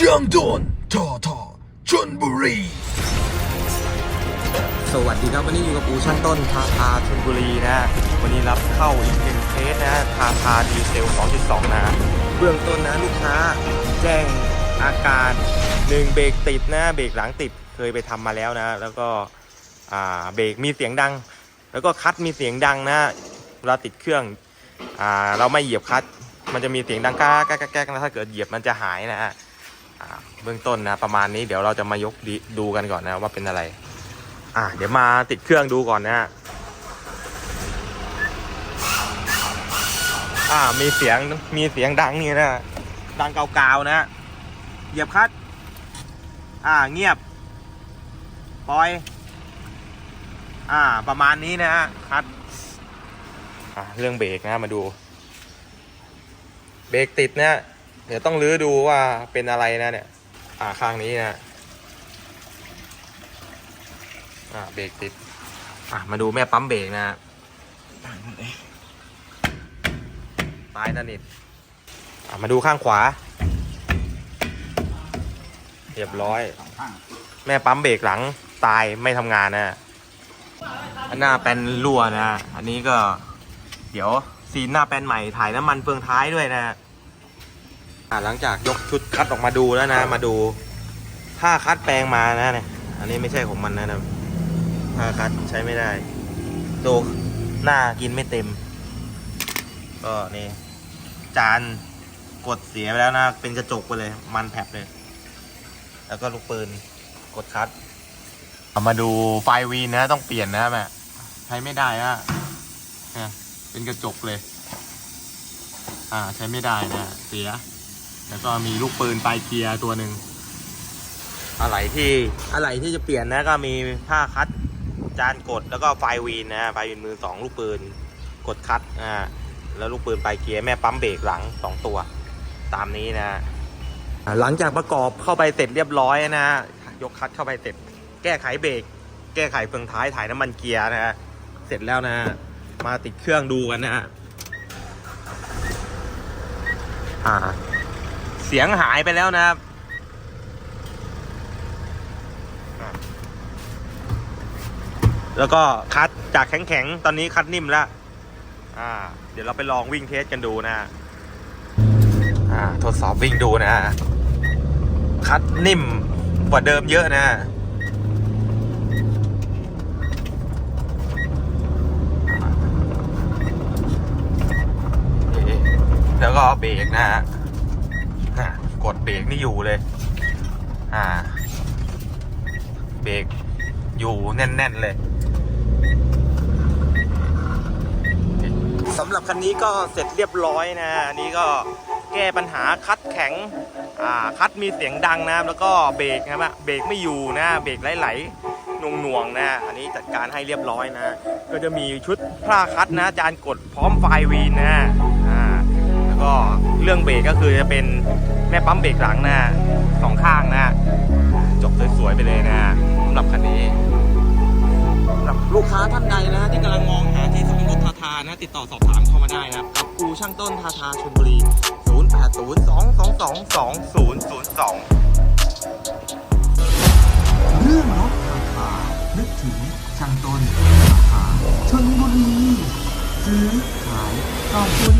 ต้นทอทอชนบุรี สวัสดีครับวันนี้อยู่กับปูช่างต้นทาทาชลบุรีนะ วันนี้รับเข้าอีกหนึ่งเคสนะทาทาดีเซล 2.2 นะ เบื้องต้นนะลูกค้าแจ้งอาการหนึ่งเบรกติดนะเบรกหลังติดเคยไปทำมาแล้วนะ แล้วก็เบรกมีเสียงดัง แล้วก็คัดมีเสียงดังนะเวลาติดเครื่องอเราไม่เหยียบคัดมันจะมีเสียงดังก้าก้าก้าก้านะถ้าเกิดเหยียบมันจะหายนะฮะ เบื้องต้นนะประมาณนี้เดี๋ยวเราจะมายกด,ดูกันก่อนนะว่าเป็นอะไร อะเดี๋ยวมาติดเครื่องดูก่อนนะฮะอ่ามีเสียงมีเสียงดังนี่นะ ดังเกาๆนะ เหยียบคัด อ่าเงียบ ปล่อย อ่า ประมาณนี้นะฮะคัด อ่าเรื่องเบรกนะมาดู เบรกติดเนี่ย เดี๋ยวต้องรื้อดูว่าเป็นอะไรนะเนี่ย อ่าข้างนี้นะ อ่าเบรกติด อะมาดูแม่ปั๊มเบรกนะตายสนิทอะมาดูข้างขวา เรียบร้อย แม่ปั๊มเบรกหลังตายไม่ทำงานนะอันหน้าแปนรั่วนะ อันนี้ก็ เดี๋ยวซีนหน้าแปนใหม่ถ่ายน้ำมันเฟืองท้ายด้วยนะอะ หลังจากยกชุดคัดออกมาดูแล้วนะ มาดูผ้าคัดแปลงมานะเนี่ย อันนี้ไม่ใช่ของมันนะนะผ้าคัดใช้ไม่ได้โตหน้ากินไม่เต็ม ก็นี่ จานกดเสียไปแล้วนะ เป็นกระจกไปเลย มันแผลบเลย แล้วก็ลูกปืนกดคัดเอามาดูไฟวีนนะ ต้องเปลี่ยนนะแม่ใช้ไม่ได้อะเนี่ยเป็นกระจกเลย อ่า ใช้ไม่ได้นะ เสีย แล้วก็มีลูกปืนปลายเกียร์ตัวหนึ่งอะไรที่อะไรที่จะเปลี่ยนนะก็มีผ้าคัดจานกดแล้วก็ไฟวีนนะไฟวีนมือสองลูกปืนกดคัดอ่าแล้วลูกปืนปลายเกียร์แม่ปั๊มเบรกหลังสองตัว ตามนี้นะอ่าหลังจากประกอบเข้าไปเสร็จเรียบร้อยนะยกคัดเข้าไปเสร็จ แก้ไขเบรกแก้ไขเฟืองท้ายถ่ายน้ำมันเกียร์นะฮะเสร็จแล้วนะ มาติดเครื่องดูกันนะฮะอ่า เสียงหายไปแล้วนะครับ แล้วก็คัดจากแข็งๆ ตอนนี้คัดนิ่มแล้วอ่า เดี๋ยวเราไปลองวิ่งเทสกันดูนะ อ่า ทดสอบวิ่งดูนะ คัดนิ่มกว่าเดิมเยอะนะแล้วก็เบรกนะฮะอะ กดเบรกนี่อยู่เลย อ่า เบรกอยู่แน่น ๆ เลยสำหรับคันนี้ก็เสร็จเรียบร้อยนะอันนี้ก็แก้ปัญหาคัดแข็ง อ่า คัดมีเสียงดังนะแล้วก็เบรกนะเบรกไม่อยู่นะ เบรกไหลๆหน่วงๆนะ อันนี้จัดการให้เรียบร้อยนะ ก็จะมีชุดผ้าคัดนะจานกดพร้อมไฟวีนนะ ก็เรื่องเบรกก็คือจะเป็นแม่ปั๊มเบรกหลังนะสองข้างนะ จบสวยๆไปเลยนะสำหรับคันนี้สำหรับลูกค้าท่านใดนะที่กำลังมองหาที่ซ่อมรถทาทานะ ติดต่อสอบถามเข้ามาได้นะครับกับกูช่างต้นทาทาชลบุรี 0802222002 เรื่องรถราคานึกถึงช่างต้นราคาชนบุรีซื้อขายต้องจบที่เดียว